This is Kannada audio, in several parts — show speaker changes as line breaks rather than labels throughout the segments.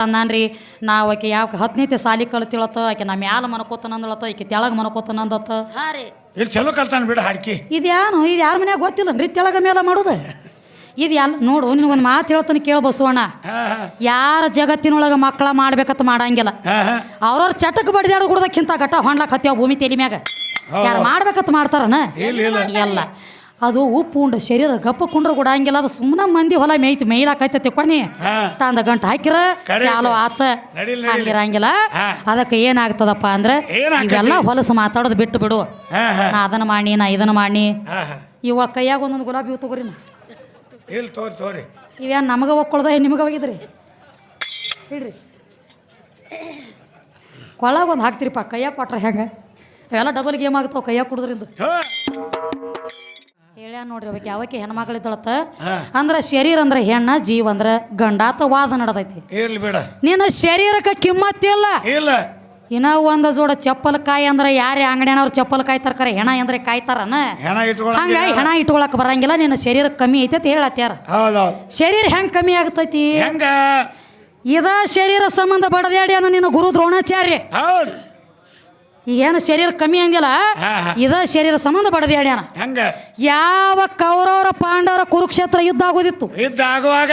ಅಂದಾನ್ರಿ ನಾವು ಆಕೆ ಯಾವ ಹತ್ತನೇತಿ ಸಾಲಿ ಕಲ್ತಿಳತ್ತ ಆಕೆ ನಮ್ಮ ಮ್ಯಾಲ ಮನ್ಕೋತಾನ ಅಂದಳತ್ತ ಆಕೆ ತೆಳಗ ಮನ್ಕೋತಾನ ಅಂದತ್ತ
ಹಾ ರೀ.
ಇಲ್ಲಿ ಚಲೋ ಕಲ್ತಾನ ಬಿಡ ಹಾಡ್ಕಿ.
ಇದ್ಯಾನು ಇದು ಯಾರ ಮನ್ಯಾಗ ಗೊತ್ತಿಲ್ಲ ರೀ ತೆಳಗ ಮೇಲೆ ಮಾಡೋದು? ಇದು ಎಲ್ಲ ನೋಡು ನಿನಗೊಂದು ಮಾತು ಹೇಳ್ತಾನೆ ಕೇಳ ಬಸವಣ್ಣ.
ಹಾ ಹಾ.
ಯಾರ ಜಗತ್ತಿನೊಳಗೆ ಮಕ್ಕಳ ಮಾಡ್ಬೇಕಂತ ಮಾಡಂಗಿಲ್ಲ.
ಹಾ ಹಾ.
ಅವ್ರವ್ರ ಚಟಕ್ ಬಡಿದಾಡ ಗುಡ್ದಕ್ಕಿಂತ ಗಟ್ಟ ಹೊಂಡ್ಲಾಕ್ ಹತ್ಯಾವ ಭೂಮಿ ತೆಲಿ ಮ್ಯಾಗ. ಯಾರು ಮಾಡ್ಬೇಕಂತ ಮಾಡ್ತಾರನ?
ಇಲ್ಲ ಇಲ್ಲ.
ಎಲ್ಲ. ಅದು ಉಪ್ಪು ಉಂಡು ಶರೀರ ಗಪ್ಪ ಕುಂಡ್ರ ಕೊಡಂಗಿಲ್ಲ ಅದು ಸುಮ್ಮನೆ ಮಂದಿ ಹೊಲ ಮೇಯ್ತು ಮೇಯ್ಲಾಕೈತೆ ಕೊನೆ. ತಂದ ಗಂಟು ಹಾಕಿರ. ಚಾಲು ಆತ. ಹಂಗಿರಂಗಿಲ್ಲ ಅದಕ್ಕೆ ಏನಾಗ್ತದಪ್ಪ ಅಂದ್ರೆ? ಇವೆಲ್ಲ ಹೊಲಸು ಮಾತಾಡೋದು ಬಿಟ್ಟು ಬಿಡು. ನಾ ಅದನ್ನ ಮಾಡಿ ನಾ ಇದನ್ನ ಮಾಡಿ. ಇವ ಕೈಯಾಗ ಒಂದೊಂದು ಗುಲಾಬಿ ಹೂ ತಗೋರಿ ನಾ.
ಇಲ್ಲಿ ತೋರಿ ತೋರಿ.
ಇವೇನು ನಮಗೆ ಒಕ್ಕೊಳ್ದ? ನಿಮಗೆ ಹೋಗಿದ್ರಿ ಹಿಡಿರಿ ಕೊಳಗ ಒಂದು ಹಾಕ್ತಿರಿಪ್ಪ ಕೈಯಾಗ ಕೊಟ್ರೆ ಹೆಂಗೆ? ಎಲ್ಲ ಡಬಲ್ ಗೇಮ್ ಆಗ್ತಾವ ಕೈಯಾಗ ಕುಡಿದ್ರಿಂದ.
ಹೋ
ಹೇಳ್ಯಾನ ನೋಡ್ರಿ ಅವಕ್ಕೆ ಯಾವಕ್ಕೆ ಹೆಣ್ಮಕ್ಳು
ಇದ್ದಳತ್ತ?
ಅಂದ್ರ ಶರೀರ ಅಂದ್ರ ಹೆಣ್ಣ ಜೀವ ಅಂದ್ರ ಗಂಡಾತ ವಾದ ನಡದೈತಿ.
ಇರ್ಲಿ ಶರೀರಕ್ಕ
ನಿನ್ನ ಶರೀರಕ್ಕೆ ಕಿಮ್ಮತ್ತಿಲ್ಲ
ಇಲ್ಲ.
ಇನ್ನ ಒಂದ ಜೋಡ ಚಪ್ಪಲ್ ಕಾಯಿ ಅಂದ್ರ ಯಾರೇ ಅಂಗಡಿಯನವ್ರು ಚಪ್ಪಲ್ ಕಾಯಿ ತರ್ತಾರೆ ಹೆಣ ಅಂದ್ರೆ ಕಾಯ್ತಾರನ?
ಹೆಣ
ಹಂಗಾಗಿ ಹೆಣ ಇಟ್ಕೊಳಕ್ ಬರಂಗಿಲ್ಲ ನಿನ್ನ ಶರೀರ ಕಮ್ಮಿ ಐತೆ ಅಂತ ಹೇಳತ್ಯಾರ.
ಹೌದೌದು.
ಶರೀರ ಹೆಂಗ್ ಕಮ್ಮಿ ಆಗ್ತೈತಿ?
ಹೆಂಗ?
ಇದ ಶರೀರ ಸಂಬಂಧ ಅನ್ನ ನಿನ್ನ ಗುರು ದ್ರೋಣಾಚಾರ್ಯ.
ಹೌದು.
ಈಗೇನು ಶರೀರ ಕಮ್ಮಿ ಅಂದಿಲ್ಲ. ಇದ ಶರೀರ ಸಂಬಂಧ ಬಡದ್ಯಾಡ್ಯಾನ
ಹೆಂಗ?
ಯಾವ ಕೌರವರ ಪಾಂಡವರ ಕುರುಕ್ಷೇತ್ರ ಯುದ್ಧ ಆಗೋದಿತ್ತು?
ಯುದ್ಧ ಆಗುವಾಗ?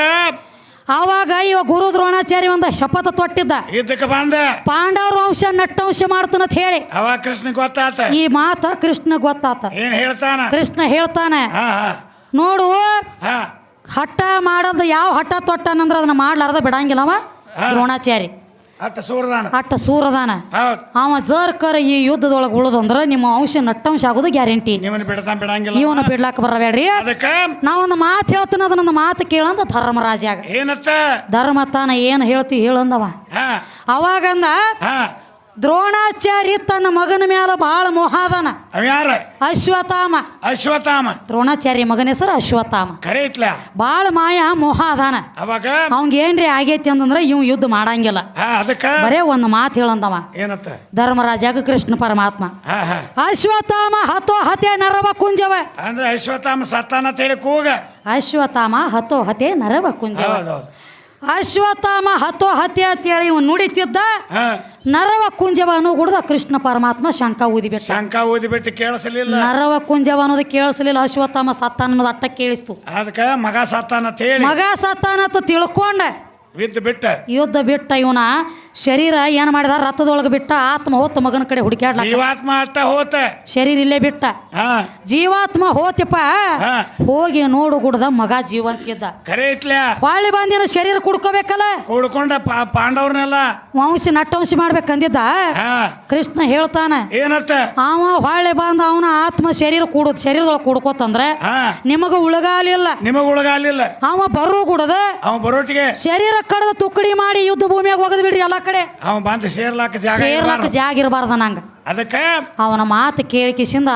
ಆವಾಗ ಇವ ಗುರು ದ್ರೋಣಾಚಾರ್ಯ ಒಂದ ಶಪಥ ತೊಟ್ಟಿದ್ದ.
ಪಾಂಡವರ ಬಂದ?
ಪಾಂಡವರ ವಂಶ ನಟ್ಟವಂಶ ಮಾಡ್ತಾನಂತ ಹೇಳಿ.
ಅವ ಕೃಷ್ಣ ಗೊತ್ತಾತ?
ಈ ಮಾತ ಕೃಷ್ಣ ಗೊತ್ತಾತ.
ಏನ್ ಹೇಳ್ತಾನ?
ಕೃಷ್ಣ ಹೇಳ್ತಾನೆ ನೋಡು ಹಠ ಮಾಡೋದು ಯಾವ ಹಠ ತೊಟ್ಟನಂದ್ರ ಅದನ್ನ ಮಾಡ್ಲಾರ್ದ ಬಿಡಂಗಿಲ್ಲವ. ದ್ರೋಣಾಚಾರಿ
ಅಟ್ಟ ಸೂರದಾನ.
ಅಟ್ಟ ಸೂರದಾನ.
ಹೌದು.
ಅವ ಜರ್ಕರ ಈ ಯುದ್ಧದೊಳಗೆ ಉಳಿದಂದ್ರ ನಿಮ್ಮ ಅಂಶ ನಟ್ಟಂಶ ಆಗೋದು ಗ್ಯಾರಂಟಿ.
ನಿಮ್ಮನ್ನ ಬಿಡಂಗಿಲ್ಲ.
ಇವನು ಬಿಡ್ಲಾಕ ಬರಬೇಡ್ರಿ.
ಅದಕ್ಕ?
ನಾವೊಂದು ಮಾತು ಹೇಳ್ತೀನಿ ಅದನ್ನೊಂದು ಮಾತು ಕೇಳಂದ ಧರ್ಮರಾಜಾಗ
ಏನತ್ತ?
ಧರ್ಮ ತಾನ ಏನು ಹೇಳ್ತಿ ಹೇಳಂದವ. ಅವಾಗಂದ ದ್ರೋಣಾಚಾರ್ಯ ತನ್ನ ಮಗನ ಮ್ಯಾಲ ಬಹಳ ಮೋಹಾದನ
ಅವ ಯಾರ?
ಅಶ್ವತ್ಥಾಮ.
ಅಶ್ವತ್ಥಾಮ.
ದ್ರೋಣಾಚಾರ್ಯ ಮಗನ ಹೆಸರು ಅಶ್ವತ್ಥಾಮ.
ಇತ್ಲ?
ಭಾಳ ಮಾಯ ಮೋಹ ಅದಾನ.
ಅವಾಗ?
ಅವಂಗ ಏನ್ರಿ ಆಗೈತಿ ಅಂತಂದ್ರ ಇವ್ ಯುದ್ಧ ಮಾಡಂಗಿಲ್ಲ.
ಹಾ ಅದಕ್ಕ?
ಬರೇ ಒಂದು ಮಾತು ಹೇಳಂದವ.
ಏನತ್ತ?
ಧರ್ಮರಾಜಾಗ ಕೃಷ್ಣ ಪರಮಾತ್ಮ. ಅಶ್ವತ್ಥಾಮ ಹತೋ ಹತೆ ನರವ ಕುಂಜವ.
ಅಂದ್ರೆ ಅಶ್ವತ್ಥಾಮ ಸತ್ತಾನ ತೇಳಿ ಕೂಗ.
ಅಶ್ವತ್ಥಾಮ ಹತೋ ಹತೆ ನರವ ಕುಂಜವ. ಅಶ್ವತ್ಥಾಮ ಹತೋ ಹತ್ಯೆ ಅಂತೇಳಿ ಇವ್ ನುಡಿತಿದ್ದ ನರವ ಕುಂಜವ ಅನ್ನೋ ಗುಡ್ದ ಕೃಷ್ಣ ಪರಮಾತ್ಮ ಶಂಕ ಊದಿಬಿಟ್ಟ.
ಶಂಕ ಊದಿಬಿಟ್ಟು ಕೇಳಿಸಲಿಲ್ಲ.
ನರವ ಕುಂಜವ ಅನ್ನೋದು ಕೇಳಿಸಲಿಲ್ಲ ಅಶ್ವತ್ಥಾಮ ಸತ್ತ ಅನ್ನೋದು ಅಟ್ಟ ಕೇಳಿಸ್ತು.
ಅದಕ್ಕೆ ಮಗ ಸತ್ತಾನ ಹೇಳಿ.
ಮಗ ಸತ್ತಾನ ತಿಳ್ಕೊಂಡ.
ಬಿದ್ದು ಬಿಟ್ಟ.
ಯುದ್ಧ ಬಿಟ್ಟ ಇವನ. ಶರೀರ ಏನ್ ಮಾಡಿದ? ರಥದೊಳಗೆ ಬಿಟ್ಟ. ಆತ್ಮ ಹೋತ ಮಗನ ಕಡೆ ಹುಡುಕ್ಯಾಡ್ಲ
ಜೀವಾತ್ಮ ಹೋತ.
ಶರೀರ ಇಲ್ಲೇ ಬಿಟ್ಟ. ಜೀವಾತ್ಮ ಹೋತಪ್ಪ. ಹೋಗಿ ನೋಡು ಗುಡ್ದ ಮಗ ಜೀವಂತಿದ್ದ.
ಖರೆ ಇಟ್ಲ.
ಹೊಳ್ಳಿ ಬಂದಿನ ಶರೀರ ಕುಡ್ಕೋಬೇಕಲ್ಲ?
ಕುಡ್ಕೊಂಡ ಪಾಂಡವ್ರನ್ನೆಲ್ಲ.
ವಂಶ ನಟ್ಟವಂಶ ಮಾಡ್ಬೇಕಂದಿದ್ದ? ಕೃಷ್ಣ ಹೇಳ್ತಾನ
ಏನತ್ತ?
ಅವ ಹೊಳ್ಳಿ ಬಂದ ಅವನ ಆತ್ಮ ಶರೀರ ಕೂಡ ಶರೀರದೊಳಗೆ ಕುಡ್ಕೋತಂದ್ರೆ ನಿಮಗ ಉಳಗಾಲಿಲ್ಲ.
ನಿಮಗ ಉಳಗಾಲಿಲ್ಲ.
ಅವ ಬರೋ ಗುಡದ
ಅವ ಬರೋಟಿಗೆ.
ಶರೀರ ಕಡದ ತುಕ್ಕಡಿ ಮಾಡಿ ಯುದ್ಧ ಭೂಮಿಯಾಗ ಹೋಗದ್ ಬಿಡ್ರಿ ಎಲ್ಲ ಕಡೆ.
ಅವ ಬಂದು ಸೇರ್ಲಾಕ ಜಾಗ
ಸೇರ್ಲಕ್ಕ ಜಾಗ ಇರಬಾರ್ದ ನಂಗೆ.
ಅದಕ್ಕ
ಅವನ ಮಾತು ಕೇಳಿಕಿಸಿಂದ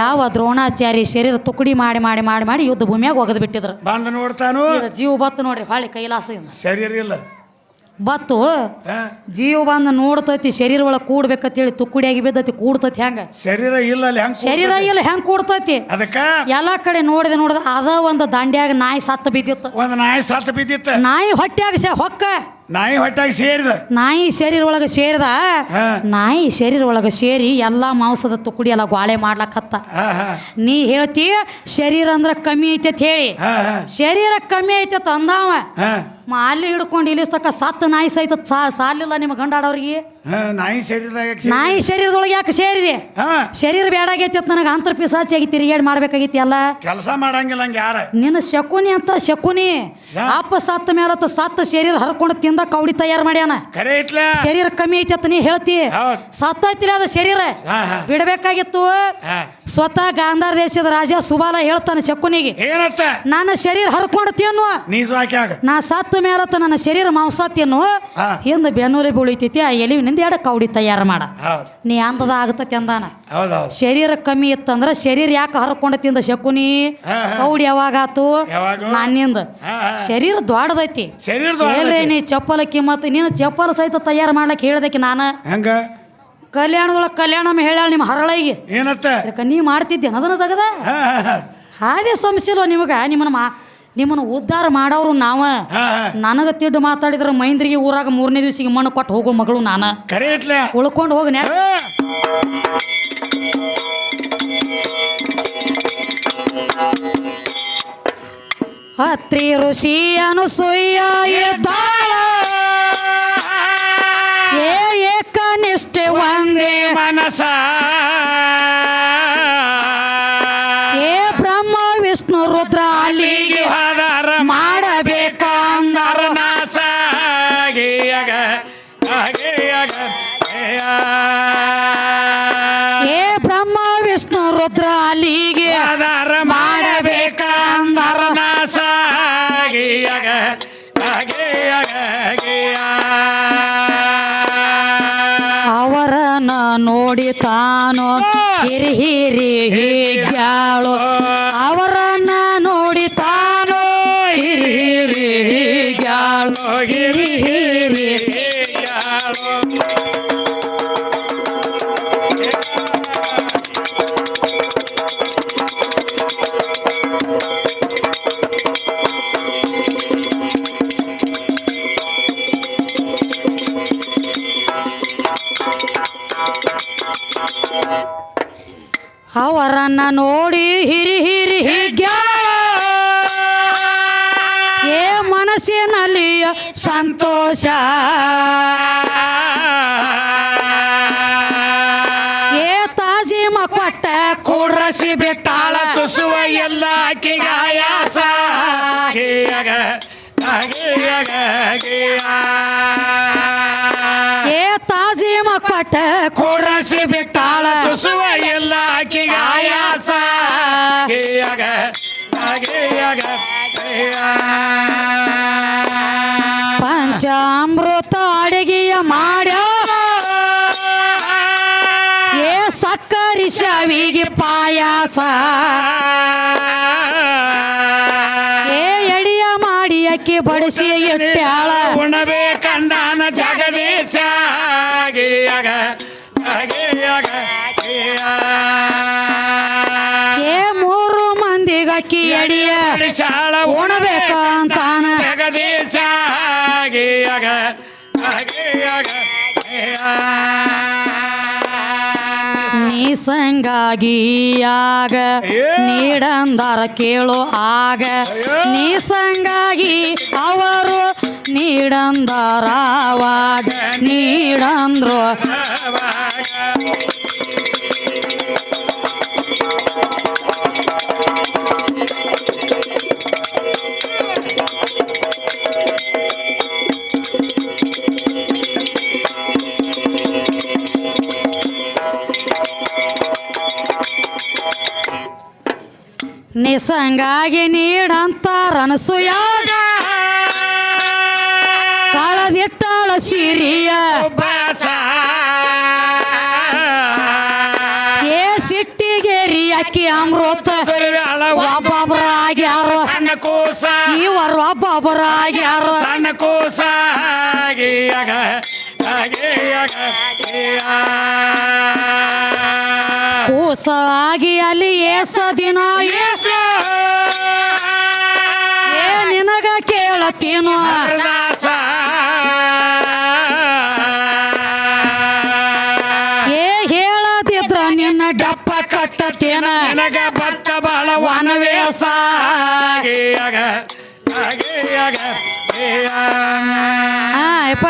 ಯಾವ ದ್ರೋಣಾಚಾರಿ ಶರೀರ ತುಕಡಿ ಮಾಡಿ ಮಾಡಿ ಮಾಡಿ ಮಾಡಿ ಯುದ್ಧ ಭೂಮಿಯಾಗ ಒಗದ್ ಬಿಟ್ಟಿದ್ರು.
ಬಂದು ನೋಡ್ತಾನು.
ಜೀವ ಬತ್ತು ನೋಡ್ರಿ ಹೊಳ್ಳಿ ಕೈಲಾಸ
ಶರೀರ ಇಲ್ಲ.
ಬತ್ತು ಜೀವ ಬಂದು ನೋಡ್ತೈತಿ ಶರೀರ ಒಳಗೆ ಕೂಡ್ಬೇಕಂತೇಳಿ ತುಕ್ಕುಡಿಯಾಗಿ ಬಿದ್ದತಿ ಕೂಡ್ತೈತಿ ಹೆಂಗ?
ಶರೀರ ಇಲ್ಲ ಅಲ್ಲಿ ಹೆಂಗ್
ಶರೀರ ಇಲ್ಲ ಹೆಂಗ್ ಕೂಡ್ತೈತಿ?
ಅದಕ್ಕ?
ಎಲ್ಲಾ ಕಡೆ ನೋಡಿದೆ ನೋಡಿದ ಅದ ಒಂದು ದಂಡ್ಯಾಗ ನಾಯಿ ಸತ್ತ ಬಿದ್ದಿತ್ತು.
ಒಂದು ನಾಯಿ ಸತ್ತ ಬಿದ್ದಿತ್ತು.
ನಾಯಿ ಹೊಟ್ಟ್ಯಾಗ ಸ ಹೊಕ್ಕ.
ನಾಯಿ ಹೊಟ್ಟಾಗ ಸೇರಿದ.
ನಾಯಿ ಶರೀರ ಒಳಗೆ ಸೇರಿದ. ನಾಯಿ ಶರೀರ ಒಳಗೆ ಸೇರಿ ಎಲ್ಲಾ ಮಾಂಸದ ತುಕುಡಿ ಎಲ್ಲ ಗ್ವಾಳೆ
ಹಾ
ನೀ ಹೇಳ್ತಿ ಶರೀರ ಅಂದ್ರ ಕಮ್ಮಿ ಐತೆ ಅಂತ ಹೇಳಿ. ಶರೀರ ಕಮ್ಮಿ ಐತೆ ತಂದಾವ ಅಂದಾವ. ಅಲ್ಲಿ ಹಿಡ್ಕೊಂಡು ಇಲ್ಲಿಸ್ತಕ್ಕ ಸತ್ತ ನಾಯಿ ಸಹಿತ ಸಾಲಿಲ್ಲ ನಿಮ್ಮ ಗಂಡಾಡವ್ರಿಗೆ
ಹಾ ನಾಯಿ ಶರೀರದಾಗ ಯಾಕ್ ಸೇರಿದ?
ನಾಯಿ ಶರೀರದೊಳಗೆ ಯಾಕೆ ಸೇರಿದೆ?
ಹಾ.
ಶರೀರ ಬೇಡಾಗೈತಿ ಅಂತ ನನಗೆ ಅಂತರ್ ಪಿಸಾಚಿಯಾಗಿ ತಿರುಗಾಡಿ ಮಾಡ್ಬೇಕಾಗಿತ್ತು ಅಲ್ಲ
ಕೆಲಸ ಮಾಡಂಗಿಲ್ಲ ಹಂಗ ಯಾರ?
ನಿನ್ನ ಶಕುನಿ ಅಂತ ಶಕುನಿ. ಅಪ್ಪ ಸತ್ತ ಮೇಲತ್ತ ಸತ್ತ ಶರೀರ ಹರ್ಕೊಂಡು ತಿಂದ ಕೌಡಿ ತಯಾರು ಮಾಡ್ಯಾನ. ಶರೀರ ಕಮ್ಮಿ ಐತಿ ಅಂತ ನೀ ಹೇಳ್ತಿ.
ಹೌದ್.
ಸತ್ತೈತಿಲ್ಲ ಅದ ಶರೀರ.
ಹಾ ಹಾ.
ಬಿಡಬೇಕಾಗಿತ್ತು.
ಹಾ.
ಸ್ವತಃ ಗಾಂಧಾರ ದೇಶದ ರಾಜ ಸುಬಾಲ ಹೇಳ್ತಾನೆ ಶಕುನಿಗೆ.
ಏನತ್ತ?
ನನ್ನ ಶರೀರ ಹರ್ಕೊಂಡು ತಿನ್ನು. ನಾ ಸತ್ತ ಮೇಲತ್ತ ನನ್ನ ಶರೀರ ಮಾಂಸ ತಿನ್ನು.
ಹಿಂದ
ಹಿಂದೆ ಬೆನ್ನೂರಿ ಬೀಳಿತೈತಿ ಆ ಎಲಿವಿನಿಂದ ಎರಡು ಕೌಡಿ ತಯಾರು ಮಾಡ. ನೀ ಅಂದದ ಆಗತೈತಿ ಅಂದಾನ. ಶರೀರ ಕಮ್ಮಿ ಇತ್ತಂದ್ರ ಶರೀರ ಯಾಕೆ ಹರ್ಕೊಂಡ ತಿಂದ ಶಕುನಿ. ಕೌಡಿ ಯಾವಾಗ ಆತು?
ಯಾವಾಗ?
ನನ್ನಿಂದ
ಹಾ ಹಾ.
ಶರೀರ ದೊಡ್ಡದೈತಿ ಹೇಳ್ರಿ ನೀ ಚಪ್ಪಲ ಕಿಮ್ಮತ್ ನೀನು ಚಪ್ಪಲ ಸಹಿತ ತಯಾರು ಮಾಡಕ್ ಹೇಳ್ದಕ್ಕೆ ನಾನು.
ಹಂಗ?
ಕಲ್ಯಾಣದೊಳಗೆ ಕಲ್ಯಾಣ ಹೇಳ್ಯಾಳ ನಿಮ್ಮ ಹರಳಿಗೆ.
ಏನತ್ತ?
ನೀ ಮಾಡ್ತಿದ್ದೆ ಅದನ್ನ ತೆಗದ? ಹಾದೆ ಸಮಸ್ಯೆ ನಿಮಗ ನಿಮಗೆ? ನಿಮ್ಮನ್ನ ಮಾ ನಿಮ್ಮನ್ನು ಉದ್ಧಾರ ಮಾಡೋರು ನಾವ. ನನಗ ತಿಡ್ಡು ಮಾತಾಡಿದ್ರ ಮೈಂದ್ರಿಗೆ ಊರಾಗ ಮೂರನೇ ದಿವಸಿಗೆ ಮಣ್ಣು ಕೊಟ್ಟು ಹೋಗೋ ಮಗಳು ನಾನ.
ಕರೆ
ಉಳ್ಕೊಂಡು ಹೋಗಿ ನ್ಯಾ. ಹತ್ರಿ ಋಷಿ ಅನುಸೂಯ ಇದ್ದಾಳ ಏ ಏಕನಿಷ್ಠೆ ಒಂದೇ
ಮನಸ.
ಏ ಬ್ರಹ್ಮ ವಿಷ್ಣು ರುದ್ರ ಅಲ್ಲಿಗೆ
ಆಧಾರ ಮಾಡಬೇಕಂದರ ನಾಸ ಗೇಯಗ ಗೇಯಗ ಗೇಯ
ಅವರನ್ನ ನೋಡಿ ತಾನು ಹಿರಿ ಹಿರಿ ಹೀಗ್ಯಾಳು. ಅವರನ್ನ ನೋಡಿ ತಾನು ಹಿರಿ ಹಿರಿ ಹೀಗ್ಯಾಳು. ಹಿರಿ ಹಿರಿ ನೋಡಿ ಹಿರಿ ಹಿರಿ ಹೀಗೆ ಏ ಮನಸ್ಸಿನಲ್ಲಿ ಸಂತೋಷ. ಏ ತಾಜಿಮ ಕೊಟ್ಟ ಕೂಡ್ರಸಿ ಬಿಟ್ಟಾಳ.
ತುಸುವ ಎಲ್ಲ ಆಯಾಸ.
ಕೂಡ್ರಸಿ ಬಿಟ್ಟಾಳ.
ತುಸುವ ಎಲ್ಲ ಆಯಾಸ. ಗೇಯಗ ಗೇಯಗ ಗೇಯ
ಪಂಚಾಮೃತ ಅಡಿಗೆಯ ಮಾಡ್ಯ. ಏ ಸಕ್ಕರಿ ಶಾವಿಗೆ ಪಾಯಾಸ. ಏ ಎಡಿಯ ಮಾಡಿ ಅಕ್ಕಿ ಬಡಿಸಿ ಇಟ್ಟ್ಯಾಳ
ಉಣಬೇಕಂದಾನ
ಏ ಮೂರು ಮಂದಿಗೆ
ಶಾಳ
ಉಣಬೇಕಂತಾನ
ಜಗದೀಶ. ಗೇಯಗ ಗೇಯಗ ಗೇಯ
ನೀ ಸಂಗಾಗಿಯಾಗ ನೀಡಂದರ ಕೇಳು ಆಗ. ನೀ ಸಂಗಾಗಿ ಅವರು ನೀಡಂದರ ಅವಾಗ ನೀಡಂದ್ರು ನಿಸಂಗಾಗಿ ನೀಡಂತಾರ ಅನಸೂಯಾಗ ಕಳದಿಟ್ಟಾಳ ಸಿರಿಯ.
ಬಾಸ.
ಆಗ್ಯಾರ
ಸಣ್ಣ ಕೂಸ
ಆಗಿ ಅಲ್ಲಿ ಏಸ ದಿನ ಏ- ನಿನಗ ಕೇಳತೀನೋ
ದಾಸ
ಏ ಹೇಳದಿದ್ರ ನಿನ್ನ ಡಪ್ಪ ಕಟ್ಟತೇನ
ನಿನಗ ಭತ್ತ ಬಾಳ ವನವೇಸ
ಆಯಪ್ಪ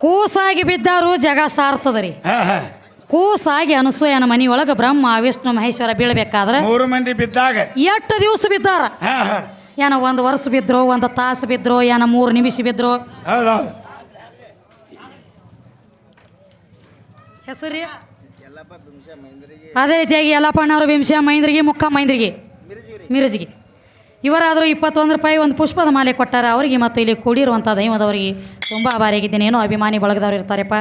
ಕೂಸಾಗಿ ಬಿದ್ದವರು ಜಗ ಸಾರ್ತದ್ರಿ.
ಹಾ ಹಾ.
ಕೂಸಾಗಿ ಅನಸೂಯನ ಮನಿಯೊಳಗ ಬ್ರಹ್ಮ ವಿಷ್ಣು ಮಹೇಶ್ವರ ಬೀಳ್ಬೇಕಾದ್ರೆ
ಮೂರು ಮಂದಿ ಬಿದ್ದಾಗ.
ಎಷ್ಟು ದಿವಸ ಬಿದ್ದಾರ?
ಹಾ ಹಾ.
ಏನ ಒಂದು ವರ್ಷ ಬಿದ್ರು ಒಂದು ತಾಸು ಬಿದ್ರು ಏನ ಮೂರು ನಿಮಿಷ ಬಿದ್ರು? ಹೆಸರಿ ಅದೇ ರೀತಿಯಾಗಿ ಯಲ್ಲಪ್ಪಣ್ಣವರು ಭೀಮಶ ಮೈಂದ್ರಿಗೆ ಮುಖ ಮೈಂದ್ರಿಗೆ ಮಿರಜಿಗೆ. ಇವರಾದರೂ ಇಪ್ಪತ್ತೊಂದು ರೂಪಾಯಿ ಒಂದು ಪುಷ್ಪದ ಮಾಲೆ ಕೊಟ್ಟಾರ ಅವರಿಗೆ ಮತ್ತು ಇಲ್ಲಿ ಕೂಡಿರುವಂಥ ದೈವದವರಿಗೆ ತುಂಬ ಆಭಾರಿಯಾಗಿದ್ದೀನಿ ಏನೋ ಅಭಿಮಾನಿ ಬಳಗದವ್ರು ಇರ್ತಾರಪ್ಪ.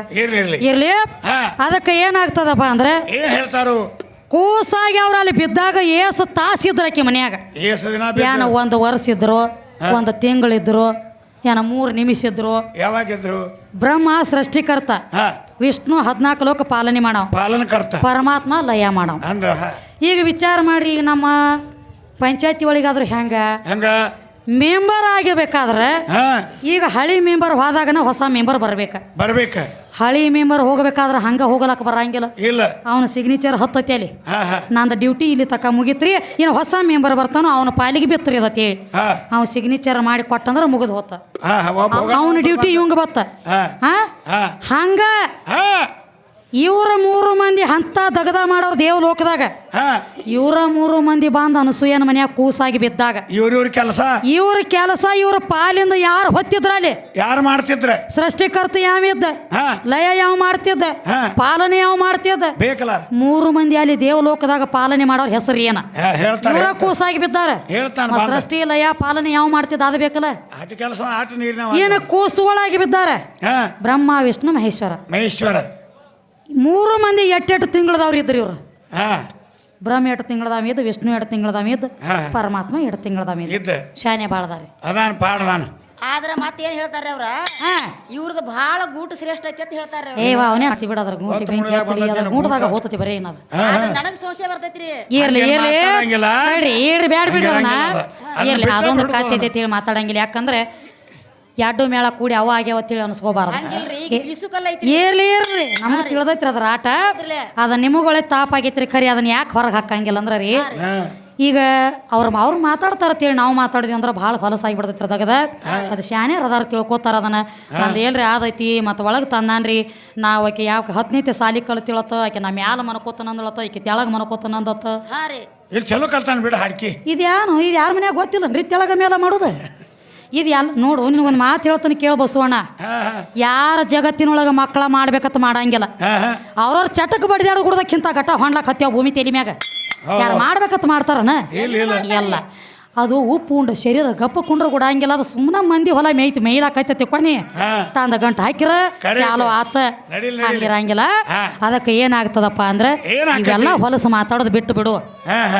ಇರ್ಲಿ
ಅದಕ್ಕೆ ಏನಾಗ್ತದಪ್ಪ ಅಂದ್ರೆ
ಏನ್ ಹೇಳ್ತಾರು?
ಕೂಸಾಗಿ ಅವ್ರು ಅಲ್ಲಿ ಬಿದ್ದಾಗ ಏಸು ತಾಸಿದ್ರು ಆಕೆ ಮನ್ಯಾಗ. ಏನ ಒಂದು ವರ್ಷ ಇದ್ರು ಒಂದು ತಿಂಗಳಿದ್ರು ಏನ ಮೂರು ನಿಮಿಷ ಇದ್ರು.
ಯಾವಾಗಿದ್ರು
ಬ್ರಹ್ಮ ಸೃಷ್ಟಿಕರ್ತ. ವಿಷ್ಣು ಹದಿನಾಲ್ಕು ಲೋಕ ಪಾಲನೆ ಮಾಡೋ
ಪಾಲನಕರ್ತ.
ಪರಮಾತ್ಮ ಲಯ
ಮಾಡೋ
ಈಗ ವಿಚಾರ ಮಾಡ್ರಿ ಈಗ ನಮ್ಮ ಪಂಚಾಯತಿ ಒಳಗಾದ್ರೂ ಹೆಂಗ?
ಹೆಂಗ?
ಮೆಂಬರ್ ಆಗಿರ್ಬೇಕಾದ್ರೆ ಈಗ ಹಳಿ ಮೆಂಬರ್ ಹೋದಾಗನ ಹೊಸ ಮೆಂಬರ್ ಬರ್ಬೇಕ.
ಬರ್ಬೇಕ.
ಹಳಿ ಮೆಂಬರ್ ಹೋಗ್ಬೇಕಾದ್ರೆ ಹಂಗ ಹೋಗಲಕ್ಕ ಬರಂಗಿಲ್ಲ.
ಇಲ್ಲ.
ಅವನ ಸಿಗ್ನೇಚರ್ ಹತ್ತತಿ ಅಲ್ಲಿ. ನಂದು ಡ್ಯೂಟಿ ಇಲ್ಲಿ ತಕ ಮುಗಿತ್ರಿ ಇನ್ನು ಹೊಸ ಮೆಂಬರ್ ಬರ್ತಾನೋ ಅವನ ಪಾಲಿಗೆ ಬಿತ್ತರಿ ಅದತಿ.
ಹೇಳಿ
ಅವ್ನು ಸಿಗ್ನೇಚರ್ ಮಾಡಿ ಕೊಟ್ಟಂದ್ರೆ ಮುಗಿದು ಹೋತ. ಅವನ ಡ್ಯೂಟಿ ಇವಂಗ ಬತ್ತ. ಹಂಗ ಇವ್ರ ಮೂರು ಮಂದಿ ಹಂತ ದಗದ ಮಾಡೋರು ದೇವ ಲೋಕದಾಗ. ಇವರ ಮೂರು ಮಂದಿ ಬಂದ ಅನಸೂಯನ ಮನ್ಯಾಗ ಕೂಸಾಗಿ ಬಿದ್ದಾಗ.
ಇವ್ರ ಇವ್ರ ಕೆಲಸ?
ಇವ್ರ ಕೆಲಸ ಇವ್ರ ಪಾಲಿಂದ ಯಾರು ಹೊತ್ತಿದ್ರ ಅಲ್ಲಿ?
ಯಾರು ಮಾಡ್ತಿದ್ರ?
ಸೃಷ್ಟಿಕರ್ತ ಯಾವ
ಇದ್ದ?
ಲಯ ಯಾವ ಮಾಡ್ತಿದ್ದ. ಪಾಲನೆ ಯಾವ ಮಾಡ್ತಿದ್ದ?
ಬೇಕಲ್ಲ.
ಮೂರು ಮಂದಿ ಅಲ್ಲಿ ದೇವಲೋಕದಾಗ ಪಾಲನೆ ಮಾಡೋರ್ ಹೆಸರು ಏನ? ಇವರ ಕೂಸಾಗಿ ಬಿದ್ದಾರ. ಸೃಷ್ಟಿ ಲಯ ಪಾಲನೆ ಯಾವ ಮಾಡ್ತಿದ್ದ? ಅದ ಬೇಕಲ್ಲ? ಏನ ಕೂಸುಗಳಾಗಿ ಬಿದ್ದಾರ? ಬ್ರಹ್ಮ ವಿಷ್ಣು ಮಹೇಶ್ವರ.
ಮಹೇಶ್ವರ.
ಮೂರು ಮಂದಿ ಎಟ್ಟೆಟ್ಟು ತಿಂಗಳದವ್ರು ಇದ್ರಿ ಇವ್ರು.
ಹಾ.
ಬ್ರಹ್ಮ ಎರಡು ತಿಂಗಳದಾಮ ಇದ್ದು ವಿಷ್ಣು ಎರಡು ತಿಂಗಳದಾಮ ಇದ್ದು ಪರಮಾತ್ಮ ಎರಡು ತಿಂಗಳದಾಮ ಇದ್ದು. ಶಾನೆ ಬಾಳದಾರಿ
ಅದಾನ ಪಾಡದಾನ
ಆದ್ರೆ ಮತ್ತೆ ಏನ್ ಹೇಳ್ತಾರೆ ಅವ್ರ?
ಹಾ.
ಇವ್ರದ್ದು ಬಹಳ ಗೂಟು ಶ್ರೇಷ್ಠ ಐತಿ ಅಂತ ಹೇಳ್ತಾರ
ಏ ಅವನೇ ಹತ್ತಿ ಬಿಡದ್ರ ಗೂಟಿ ಬೆಂಕಿ ಹತ್ತಲಿ ಅದ್ರ ಗೂಟದಾಗ
ಗೂಟ.
ಹೋತತಿ ಬರೇ ಏನದು.
ಆದ್ರ ನನಗೆ ಸಂಶಯ ಬರ್ತೈತ್ರಿ.
ಏರ್ಲಿ
ಏರ್ಲಿ ಏರ್ಲಿ ಬ್ಯಾಡ ಬಿಡ್ರಿ ಅದನ್ನ
ಏರ್ಲಿ
ಅದೊಂದು
ಬಿಡ್ಬೋದು
ಕಾತಿ ಐತಿ ಹೇಳಿ ಮಾತಾಡಂಗಿಲ್ಲ. ಯಾಕಂದ್ರೆ ಎರಡು ಮೇಳ ಕೂಡಿ ಅವ ಆಗ್ಯಾವ ತಿಳಿ ಅನ್ಸ್ಕೋಬಾರ್ದು.
ಹಂಗಿಲ್ರಿ ಈಗ ಬಿಸುಕಲ್ಲ ಐತಿ
ಇರ್ಲಿ ಇರ್ಲಿ ನಮ್ಗೆ ತಿಳಿದೈತ್ರಿ ಅದ್ರ ಆಟ. ಅದ ನಿಮಗೊಳೆ ತಾಪ್ ಆಗೈತ್ರಿ ಖರಿ ಅದನ್ನ ಯಾಕೆ ಹೊರಗೆ ಹಾಕಂಗಿಲ್ಲ ಅಂದ್ರ ರೀ. ಈಗ ಅವ್ರು ಅವ್ರು ಮಾತಾಡ್ತಾರ ತಿಳಿ ನಾವು ಮಾತಾಡಿದ್ವಿ ಅಂದ್ರೆ ಭಾಳ ಹೊಲಸಾಗಿ ಬಿಡ್ತೈತ್ರಿ ಅದಾಗದ. ಅದು ಶಾನೆ ಅದಾರ ತಿಳ್ಕೊತಾರ ಅದನ್ನ. ನಂದು ಏನ್ರಿ ಆದೈತಿ ಮತ್ತು ಒಳಗೆ ತಂದಾನ್ರಿ. ನಾವು ಆಕೆ ಯಾವ ಹತ್ತನೇತಿ ಸಾಲಿ ಕಲ್ತಿಳತ್ತ ಆಕೆ ನಾ ಮ್ಯಾಲ ಮನಕೋತನಂದಳತ್ತ ಆಕೆ ತೆಳಗ ಮನಕೋತನಂದತ್ತ
ಹಾ ರೀ.
ಇಲ್ಲಿ ಚಲೋ ಕಲ್ತಾನ ಬಿಡ ಹಾಡ್ಕಿ.
ಇದ್ಯಾನು ಇದು ಯಾರ ಮನ್ಯಾಗ ಗೊತ್ತಿಲ್ಲ ರೀ ತೆಳಗ ಮೇಲೆ ಮಾಡೋದು? ಇದು ಎಲ್ಲ ನೋಡು ನಿನಗೊಂದು ಮಾತು ಹೇಳ್ತಾನೆ ಕೇಳ ಬಸವಣ್ಣ. ಯಾರ ಜಗತ್ತಿನೊಳಗೆ ಮಕ್ಕಳ ಮಾಡ್ಬೇಕಂತ ಮಾಡಂಗಿಲ್ಲ. ಅವ್ರವ್ರ ಚಟಕ್ಕೆ ಬಡಿದಾಡ ಕುಡ್ದಕ್ಕಿಂತ ಘಟ ಹೊಂಡ್ಲಕ್ ಹತ್ಯಾವ ಭೂಮಿ ತೆಲಿ ಮ್ಯಾಗ. ಯಾರು ಮಾಡ್ಬೇಕಂತ ಮಾಡ್ತಾರನ. ಎಲ್ಲ. ಅದು ಉಪ್ಪು ಉಂಡು ಶರೀರ ಗಪ್ಪ ಕುಂಡ್ರ ಗುಡಂಗಿಲ್ಲ ಅದು ಸುಮ್ಮನೆ ಮಂದಿ ಹೊಲ ಮೇಯ್ತು ಮೇಯ್ಲಾಕೈತೆ ಕೊನೆ. ತಂದ ಗಂಟು ಹಾಕಿರ
ಕರೆ
ಚಾಲು ಆತ. ಹಂಗಿರಂಗಿಲ್ಲ. ಅದಕ್ಕೆ ಏನಾಗ್ತದಪ್ಪ ಅಂದ್ರೆ ಇವೆಲ್ಲ ಹೊಲಸು ಮಾತಾಡೋದು ಬಿಟ್ಟು ಬಿಡು.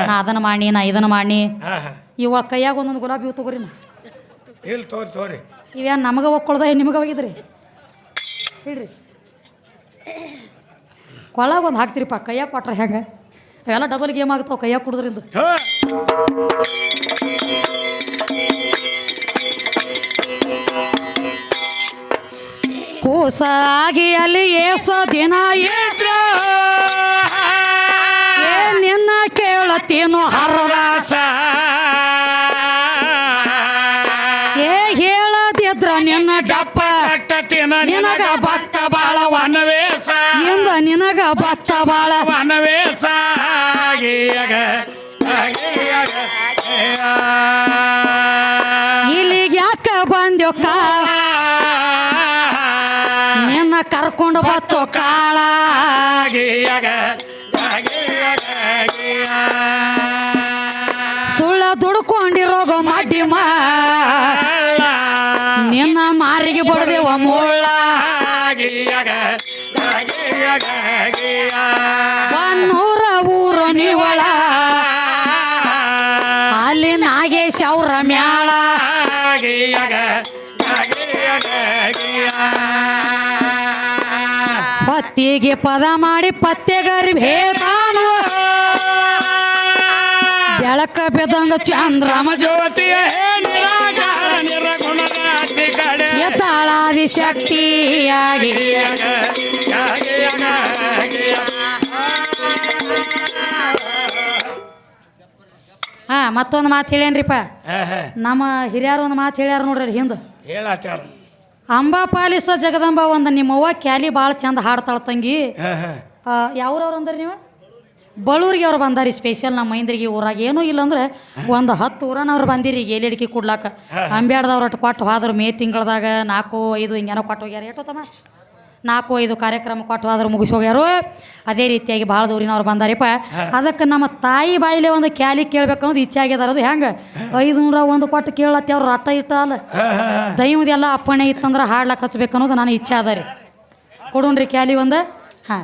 ನಾ ಅದನ್ನ ಮಾಡಿ ನಾ ಇದನ್ನ ಮಾಡಿ.
ಹಾ ಹಾ.
ಇವ ಕೈಯಾಗ ಒಂದೊಂದು ಗುಲಾಬಿ ಹೂ ತಗೋರಿ ನಾ.
ಇಲ್ಲಿ ತೋರಿ ತೋರಿ.
ಇವೇನು ನಮಗೆ ಒಕ್ಕೊಳ್ದ ನಿಮಗೆ ಹೋಗಿದ್ರಿ ಹಿಡ್ರಿ ಕೊಳ ಒಂದು ಹಾಕ್ತಿರಿಪ್ಪ ಕೈಯಾಗ ಕೊಟ್ರೆ ಹೆಂಗೆ? ಅವೆಲ್ಲ ಡಬಲ್ ಗೇಮ್ ಆಗ್ತಾವೆ ಕೈಯಾಗ ಕುಡಿದ್ರಿಂದ ಕೂಸಾಗಿ ಅಲ್ಲಿ ಏಸೋ ದಿನ
ಇದ್ರ.
ಏ ನಿನ್ನ ಕೇಳತ್ತೇನು ಹರದ
ಹರದಾಸ
ಬಾಳ
ವನವೇಸ.
ಎಂದ ನಿನಗ ಭತ್ತ ಬಾಳ?
ವನವೇಸ. ಆಗಿಯಗ
ಇಲ್ಲಿಗೆ ಯಾಕ ಬಂದ್ಯೋ ಕಾಳ ನಿನ್ನ ಕರ್ಕೊಂಡು ಬತ್ತೋ ಕಾಳ. ಸುಳ್ಳ ದುಡ್ಕೊಂಡಿರೋಗೋ ಮಡ್ಡಿಮ. ನಿನ್ನ ಮಾರಿಗೆ ಬಡದೇವ ಮುಳ್ಳ. ಒನ್ನೂರ ಊರು ನಿವಳ ಅಲ್ಲಿ ನಾಗೇಶ್ ಅವ್ರ ಮ್ಯಾಳ. ಪತ್ತಿಗೆ ಪದ ಮಾಡಿ ಪತ್ತೆಗರಿ ಭೇದಾನು. ಬೆಳಕ ಬೆದಂಗ ಚಂದ್ರಮ
ಜ್ಯೋತಿಯ
ಶಕ್ತಿಯಾಗಿ. ಹಾ ಮತ್ತೊಂದು ಮಾತು ಹೇಳೇನ್ರಿಪ್ಪ? ನಮ್ಮ ಹಿರಿಯರು ಒಂದು ಮಾತು ಹೇಳ್ಯಾರ ನೋಡ್ರಿ ಹಿಂದೆ.
ಹೇಳಾಚಾರ.
ಅಂಬಾ ಪಾಲಿಸ ಜಗದಂಬ ಒಂದು ನಿಮ್ಮವ್ವ ಕ್ಯಾಲಿ ಭಾಳ ಚಂದ ಹಾಡ್ತಾಳ ತಂಗಿ. ಯಾವ್ರವ್ರು ಅಂದ್ರೆ ನೀವು? ಬಳ್ಳೂರಿಗೆ ಅವ್ರು ಬಂದಾರಿ ಸ್ಪೆಷಲ್ ನಮ್ಮ ಮೈಂದ್ರಿಗೆ ಊರಾಗ ಏನೂ ಇಲ್ಲಂದ್ರೆ ಒಂದು ಹತ್ತು ಊರನವ್ರು ಬಂದಿರಿ ಈಗ ಎಲ್ಲಿ ಕೊಡ್ಲಾಕ. ಅಂಬ್ಯಾಡ್ದವ್ರು ಅಟ್ಟು ಕೊಟ್ಟು ಹೋದ್ರು ಮೇ ತಿಂಗಳದಾಗ ನಾಲ್ಕು, ಐದು ಹಿಂಗೇನೋ ಕೊಟ್ಟು ಹೋಗ್ಯಾರ. ಎಷ್ಟು ತಮ್ಮ? ನಾಲ್ಕು, ಐದು ಕಾರ್ಯಕ್ರಮ ಕೊಟ್ಟು ಹೋದ್ರೆ ಮುಗಿಸಿ ಹೋಗ್ಯಾರು. ಅದೇ ರೀತಿಯಾಗಿ ಭಾಳ ದೂರಿನವ್ರು ಬಂದಾರಿಪ್ಪ. ಅದಕ್ಕೆ ನಮ್ಮ ತಾಯಿ ಬಾಯಿಲೆ ಒಂದು ಕ್ಯಾಲಿ ಕೇಳ್ಬೇಕು ಅನ್ನೋದು ಇಚ್ಛೆ ಆಗ್ಯದ ಅದು ಹೆಂಗೆ? ಐದುನೂರ ಒಂದು ಕೊಟ್ಟು ಕೇಳತ್ತೆ ಅವ್ರು ರಟ್ಟ ಇಟ್ಟ ಅಲ್ಲ. ದೈವದೆಲ್ಲ ಅಪ್ಪಣೆ ಇತ್ತಂದ್ರೆ ಹಾಡ್ಲಕ್ಕೆ ಹಚ್ಬೇಕು ಅನ್ನೋದು ನನ್ನ ಇಚ್ಛೆ ಅದ ರೀ. ಕೊಡೋಣ್ರಿ ಕ್ಯಾಲಿ ಒಂದು. ಹಾಂ.